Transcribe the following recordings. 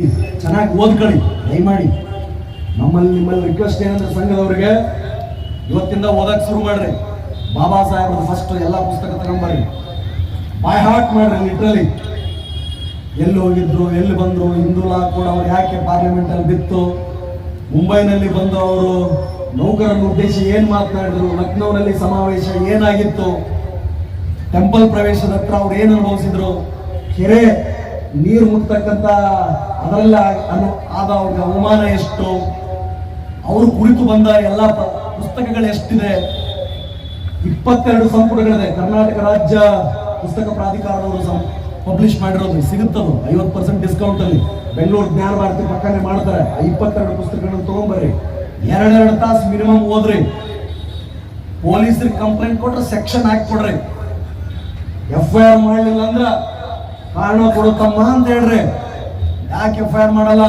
ಚೆನ್ನಾಗಿ ಓದ್ಕೊಳ್ಳಿ, ದಯಮಾಡಿ. ನಮ್ಮಲ್ಲಿ ನಿಮ್ಮಲ್ಲಿ ರಿಕ್ವೆಸ್ಟ್ ಏನಂದ್ರೆ ಸಂಘದವ್ರಿಗೆ, ಇವತ್ತಿಂದ ಓದಕ್ ಶುರು ಮಾಡ್ರಿ. ಬಾಬಾ ಸಾಹೇಬ್ರ ಫಸ್ಟ್ ಎಲ್ಲ ಪುಸ್ತಕ ತಗೊಂಬರ್ರಿ. ಬಾಯ್ ಹಾರ್ಟ್ ಮಾಡ್ರಿ ಲಿಟ್ರಲಿ ಎಲ್ಲಿ ಹೋಗಿದ್ರು, ಎಲ್ಲಿ ಬಂದ್ರು ಹಿಂದೂಲಾ ಕೂಡ ಅವ್ರು ಯಾಕೆ ಪಾರ್ಲಿಮೆಂಟ್ ಅಲ್ಲಿ ಬಿತ್ತು? ಮುಂಬೈನಲ್ಲಿ ಬಂದು ಅವರು ನೌಕರನ್ನು ಉದ್ದೇಶಿ ಏನ್ ಮಾತನಾಡಿದ್ರು ಲಕ್ನೋನಲ್ಲಿ ಸಮಾವೇಶ ಏನಾಗಿತ್ತು? ಟೆಂಪಲ್ ಪ್ರವೇಶದ ಹತ್ರ ಅವ್ರು ಏನು ಅನುಭವಿಸಿದ್ರು? ಕೆರೆ ನೀರು ಮುಟ್ತಕ್ಕಂಥ ಅದರಲ್ಲ ಆದ ಅವ್ರಿಗೆ ಅವಮಾನ ಎಷ್ಟು? ಅವರು ಕುರಿತು ಬಂದ ಎಲ್ಲ ಪುಸ್ತಕಗಳು ಎಷ್ಟಿದೆ? ಇಪ್ಪತ್ತೆರಡು ಸಂಪುಟಗಳಿದೆ. ಕರ್ನಾಟಕ ರಾಜ್ಯ ಪುಸ್ತಕ ಪ್ರಾಧಿಕಾರದವರು ಪಬ್ಲಿಷ್ ಮಾಡಿರೋದು. ಸಿಗುತ್ತದು. ಐವತ್ತು ಪರ್ಸೆಂಟ್ ಡಿಸ್ಕೌಂಟ್ ಅಲ್ಲಿ. ಬೆಂಗಳೂರು ಜ್ಞಾನ ಭಾರತಿ ಪಕ್ಕನೆ ಮಾಡ್ತಾರೆ. ಆ ಇಪ್ಪತ್ತೆರಡು ಪುಸ್ತಕಗಳನ್ನು ತಗೊಂಬರ್ರಿ. ಎರಡೆರಡು ತಾಸು ಮಿನಿಮಮ್ ಓದ್ರಿ. ಪೊಲೀಸರಿಗೆ ಕಂಪ್ಲೇಂಟ್ ಕೊಟ್ರೆ ಸೆಕ್ಷನ್ ಹಾಕಿ ಕೊಡ್ರಿ ಎಫ್ ಐ ಆರ್ ಮಾಡಲಿಲ್ಲ ಅಂದ್ರ ಕಾರಣ ಕೊಡುತ್ತಮ್ಮ ಅಂತ ಹೇಳ್ರಿ. ಯಾಕೆ ಎಫ್ ಐ ಆರ್ ಮಾಡಲ್ಲ?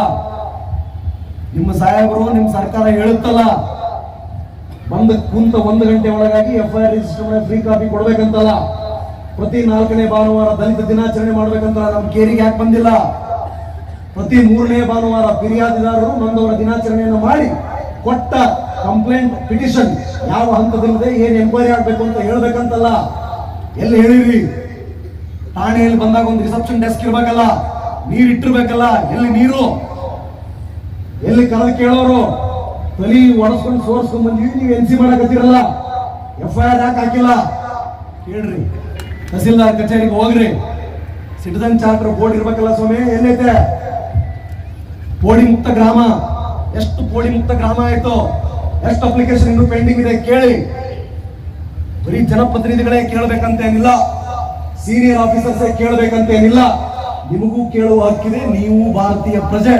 ನಿಮ್ಮ ಸಾಹೇಬರು ನಿಮ್ಮ ಸರ್ಕಾರ ಹೇಳುತ್ತಲ್ಲ, ಬಂದ ಕುಂತ ಒಂದು ಗಂಟೆ ಒಳಗಾಗಿ F I R register free copy ಕೊಡ್ಬೇಕಂತಲ್ಲ. ಪ್ರತಿ ನಾಲ್ಕನೇ ಭಾನುವಾರ ದಲಿತ ದಿನಾಚರಣೆ ಮಾಡ್ಬೇಕಂತ ನಮ್ಮ ಕೇರಿಗೆ ಯಾಕೆ ಬಂದಿಲ್ಲ? ಪ್ರತಿ ಮೂರನೇ ಭಾನುವಾರ ಫಿರ್ಯಾದಿದಾರರು ನೊಂದವರ ದಿನಾಚರಣೆಯನ್ನು ಮಾಡಿ ಕೊಟ್ಟ ಕಂಪ್ಲೇಂಟ್ ಪಿಟಿಷನ್ ಯಾವ ಹಂತದಲ್ಲಿದೆ, ಏನು ಎಂಕ್ವೈರಿ ಆಗ್ಬೇಕು ಅಂತ ಹೇಳ್ಬೇಕಂತಲ್ಲ. ಎಲ್ಲಿ ಹೇಳಿರಿ? ಠಾಣೆಯಲ್ಲಿ ಬಂದಾಗ ಒಂದು ರಿಸೆಪ್ಷನ್ ಡೆಸ್ಕ್ ಇರ್ಬೇಕಲ್ಲ, ನೀರ್ ಇಟ್ಟಿರ್ಬೇಕಲ್ಲ, ಎಲ್ಲಿ ನೀರು? ಎಲ್ಲಿ ಕರೆದು ಕೇಳೋರು? ತಲಿ ಒಡಸ್ಕೊಂಡು ಸೋರ್ಸ್ಕೊಂಡ್ ಬಂದಿವಿ ನೀವು ಎನ್ ಸಿ ಮಾಡಕತ್ತಿರಲ್ಲ? ಎಫ್ ಐ ಆರ್ ಯಾಕೆ ಹಾಕಿಲ್ಲ? ಕೇಳ್ರಿ. ತಹಸೀಲ್ದಾರ್ ಕಚೇರಿಗೆ ಹೋಗ್ರಿ. ಸಿಟಿಸನ್ ಚಾರ್ಟರ್ ಬೋರ್ಡ್ ಇರ್ಬೇಕಲ್ಲ ಸ್ವಾಮಿ, ಎಲ್ಲೈತೆ? ಪೋಡಿ ಮುಕ್ತ ಗ್ರಾಮ. ಎಷ್ಟು ಪೋಡಿ ಮುಕ್ತ ಗ್ರಾಮ ಆಯ್ತು, ಎಷ್ಟು ಅಪ್ಲಿಕೇಶನ್ ಇನ್ನು ಪೆಂಡಿಂಗ್ ಇದೆ ಕೇಳಿ. ಬರೀ ಜನಪ್ರತಿನಿಧಿಗಳೇ ಕೇಳಬೇಕಂತ ಏನಿಲ್ಲ ಸೀನಿಯರ್ ಆಫೀಸರ್ಸ್ ಕೇಳಬೇಕಂತ ಏನಿಲ್ಲ ನಿಮಗೂ ಕೇಳುವ ಹಕ್ಕಿದೆ, ನೀವು ಭಾರತೀಯ ಪ್ರಜೆ.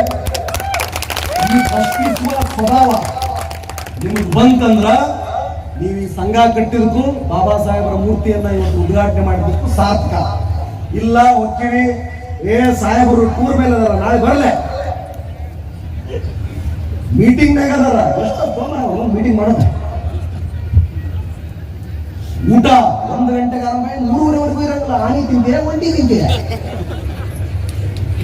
ಈ ಪ್ರಶ್ನಿಸುವ ಸ್ವಭಾವ ನಿಮಗೆ ಬಂತಂದ್ರ ನೀವು ಈ ಸಂಘ ಕಟ್ಟಿದಕ್ಕೂ ಬಾಬಾ ಸಾಹೇಬರ ಮೂರ್ತಿಯನ್ನ ಇವತ್ತು ಉದ್ಘಾಟನೆ ಮಾಡಿದಕ್ಕೂ ಸಾರ್ಥಕ. ಇಲ್ಲ, ಒಕ್ಕಿವಿ, ಏ ಸಾಹೇಬರು ಟೂರ್ ಮೇಲೆ ಅದಾರ, ನಾಳೆ ಬರಲೆ. ಮೀಟಿಂಗ್ ಅದಾರ, ಎಷ್ಟು ಮೀಟಿಂಗ್ ಮಾಡೋದು. ಊಟ ಒಂದು ಗಂಟೆಗೆ ಆರಂಭ ಆಗಿ பானி திங்கிற ஒண்டி திங்கிற